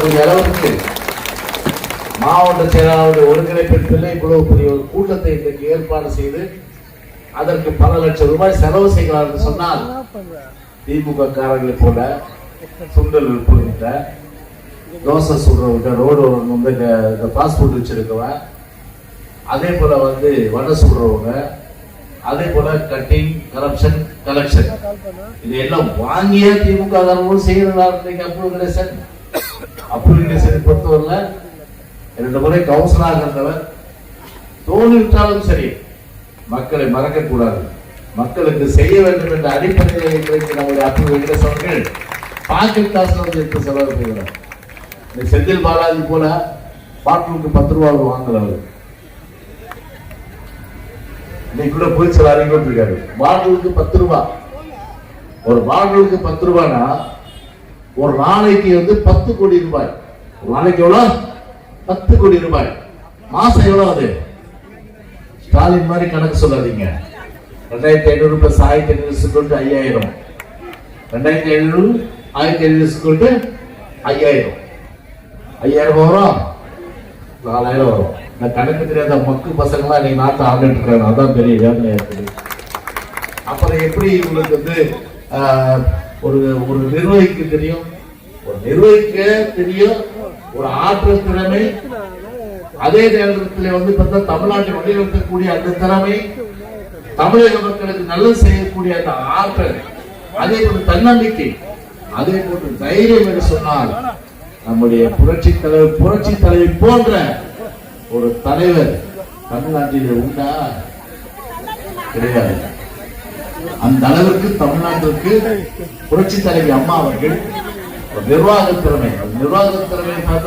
வரக்கூடிய அளவுக்கு மாவட்ட செயலாளருடைய ஒருங்கிணைப்பில் இவ்வளவு பெரிய ஒரு கூட்டத்தை இன்றைக்கு ஏற்பாடு செய்து அதற்கு பல லட்சம் ரூபாய் செலவு செய்கிறார் என்று சொன்னால் திமுக காரர்களை போல சுண்டல் விற்பவர்கிட்ட தோசை சுடுறவங்க ரோடு வந்து இந்த- இந்த ஃபாஸ்ட் ஃபுட் வச்சிருக்கவன் அதே போல வந்து வடை சுடுறவங்க அதே போல கட்டிங் கரப்ஷன் கலெக்ஷன் இது எல்லாம் வாங்கிய திமுக காரங்களும் செய்யறாரு இன்னைக்கு அப்ரூவ் கணேசன் அப்படின்னு பொறுத்தவரையில் இரண்டு முறை கவுன்சிலாக இருந்தவர். தோல்விட்டாலும் சரி மக்களை மறக்க கூடாது மக்களுக்கு செய்ய வேண்டும் என்ற அடிப்படையில் இன்றைக்கு நம்முடைய அப்ரூவ் வெங்கடேசன் அவர்கள் பாக்கெட் காசுல வந்து இப்ப செலவு செய்கிறார். இந்த செந்தில் பாலாஜி போல பாட்டிலுக்கு பத்து ரூபா அவர் வாங்குறவர் இன்னைக்கு கூட போய் சில அறிவிட்டு இருக்காரு பாட்டிலுக்கு பத்து ரூபா. ஒரு பாட்டிலுக்கு பத்து ரூபானா ஒரு நாளைக்கு வந்து பத்து கோடி ரூபாய். ஒரு நாளைக்கு எவ்வளவு பத்து கோடி ரூபாய். மாசம் எவ்வளவு அது? ஸ்டாலின் மாதிரி கணக்கு சொல்லாதீங்க. ரெண்டாயிரத்தி ஐநூறு பிளஸ் ஆயிரத்தி ஐநூறு கொண்டு ஐயாயிரம். ரெண்டாயிரத்தி ஐநூறு ஆயிரத்தி ஐநூறு கொண்டு ஐயாயிரம். ஐயாயிரம் வரும் நாலாயிரம் வரும். இந்த கணக்கு தெரியாத மக்கு பசங்களாம் நீ நாட்டை ஆண்டுட்டு இருக்காங்க அதான் பெரிய வேதனையா இருக்குது. அப்புறம் எப்படி உங்களுக்கு வந்து ஒரு ஒரு நிர்வகிக்க தெரியும்? ஒரு நிர்வகிக்க தெரியும் ஒரு ஆற்றல் திறமை. அதே நேரத்தில் வந்து பார்த்தா தமிழ்நாட்டை வழிநடத்தக்கூடிய அந்த திறமை தமிழக மக்களுக்கு நல்லது செய்யக்கூடிய அந்த ஆற்றல் அதே போன்று தன்னம்பிக்கை அதே போன்று தைரியம் என்று சொன்னால் நம்முடைய புரட்சி தலைவர் புரட்சி தலைவி போன்ற ஒரு தலைவர் தமிழ்நாட்டில் உண்டா? கிடையாது. அந்த அளவிற்கு தமிழ்நாட்டிற்கு புரட்சி தலைவி அம்மா அவர்கள் நிர்வாக திறமை. நிர்வாக திறமையை பார்த்தா